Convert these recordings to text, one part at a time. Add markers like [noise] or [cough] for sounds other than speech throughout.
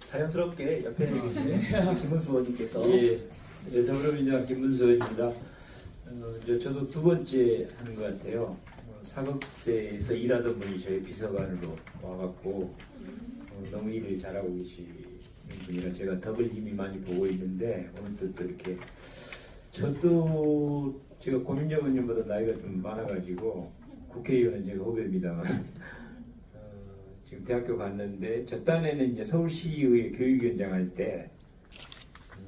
자연스럽게 옆에 계시는 [laughs] 김은수 의원님께서 예, 예, 더불어민주당 김문수입니다. 어, 이제 저도 두 번째 하는 것 같아요. 어, 사극세에서 일하던 분이 저희 비서관으로 와갖고 어, 너무 일을 잘하고 계시는 분이라 제가 더블 힘이 많이 보고 있는데 오늘도 또 이렇게 저도 제가 고민정 의원님보다 나이가 좀 많아가지고 국회의원은 제가 후배입니다만 어, 지금 대학교 갔는데 저 딴에는 이제 서울시의 교육위원장 할때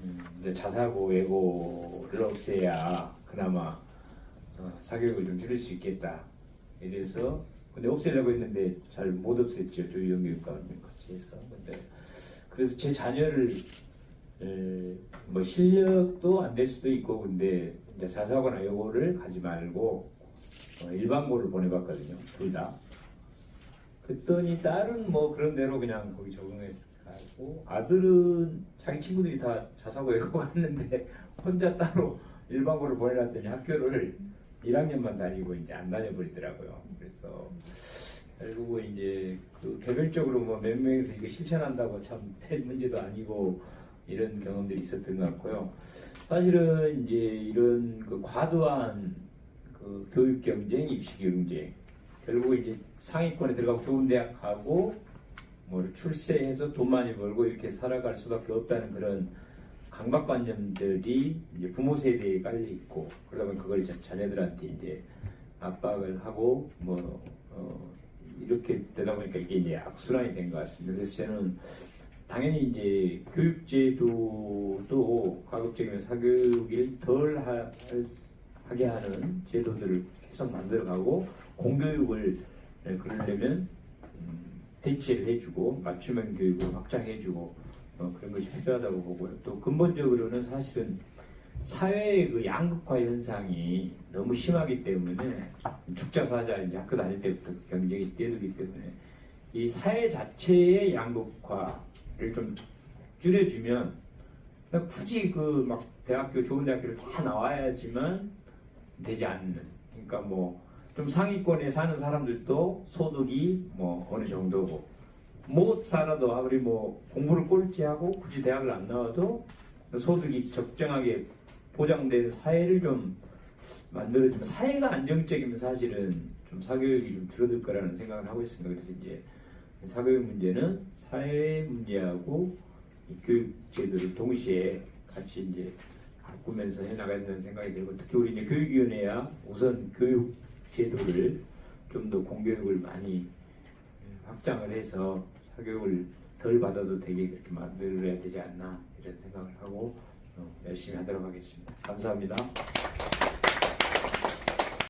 음, 자사고 예고를 없애야 그나마 어, 사교육을 좀 줄일 수 있겠다. 이래서 근데 없애려고 했는데 잘 못 없앴죠 조희영 교육감님 같이 해서 근데 그래서 제 자녀를 에, 뭐 실력도 안 될 수도 있고 근데 이제 자사고나 예고를 가지 말고 어, 일반고를 보내봤거든요 둘 다. 그랬더니 딸은 뭐 그런 대로 그냥 거기 적응해서 가고 아들은 자기 친구들이 다 자사고 예고 [laughs] 갔는데 혼자 따로 일반고를 보내놨더니 학교를 1학년만 다니고 이제 안 다녀버리더라고요. 그래서 결국은 이제 그 개별적으로 뭐 몇 명에서 이거 실천한다고 참 될 문제도 아니고 이런 경험들이 있었던 것 같고요. 사실은 이제 이런 그 과도한 그 교육 경쟁, 입시 경쟁 결국 이제 상위권에 들어가고 좋은 대학 가고 뭐 출세해서 돈 많이 벌고 이렇게 살아갈 수밖에 없다는 그런 강박관념들이 이제 부모 세대에 깔려 있고 그러다 보면 그걸 이제 자녀들한테 이제 압박을 하고 뭐 어, 이렇게 되다 보니까 이게 이제 악순환이 된 것 같습니다. 그래서 저는 당연히 이제 교육제도도 가급적이면 사교육을 덜 하, 하게 하는 제도들을 계속 만들어가고 공교육을 그러려면 음, 대체를 해주고 맞춤형 교육을 확장해주고 어, 그런 것이 필요하다고 보고요. 또 근본적으로는 사실은 사회의 그 양극화 현상이 너무 심하기 때문에 축자사자 이제 학교 다닐 때부터 경쟁이 뛰어들기 때문에 이 사회 자체의 양극화를 좀 줄여주면 굳이 그 막 대학교 좋은 대학교를 다 나와야지만 되지 않는 그러니까 뭐 좀 상위권에 사는 사람들도 소득이 뭐 어느 정도고 못 살아도 아무리 뭐 공부를 꼴찌하고 굳이 대학을 안 나와도 소득이 적정하게 보장된 사회를 좀 만들어주면 사회가 안정적이면 사실은 좀 사교육이 좀 줄어들 거라는 생각을 하고 있습니다. 그래서 이제 사교육 문제는 사회 문제하고 이 교육 제도를 동시에 같이 이제 바꾸면서 해나가야 된다는 생각이 들고 특히 우리 이제 교육위원회야 우선 교육 제도를 좀 더 공교육을 많이 확장을 해서 사교육을 덜 받아도 되게 그렇게 만들어야 되지 않나 이런 생각을 하고 어, 열심히 하도록 하겠습니다. 감사합니다.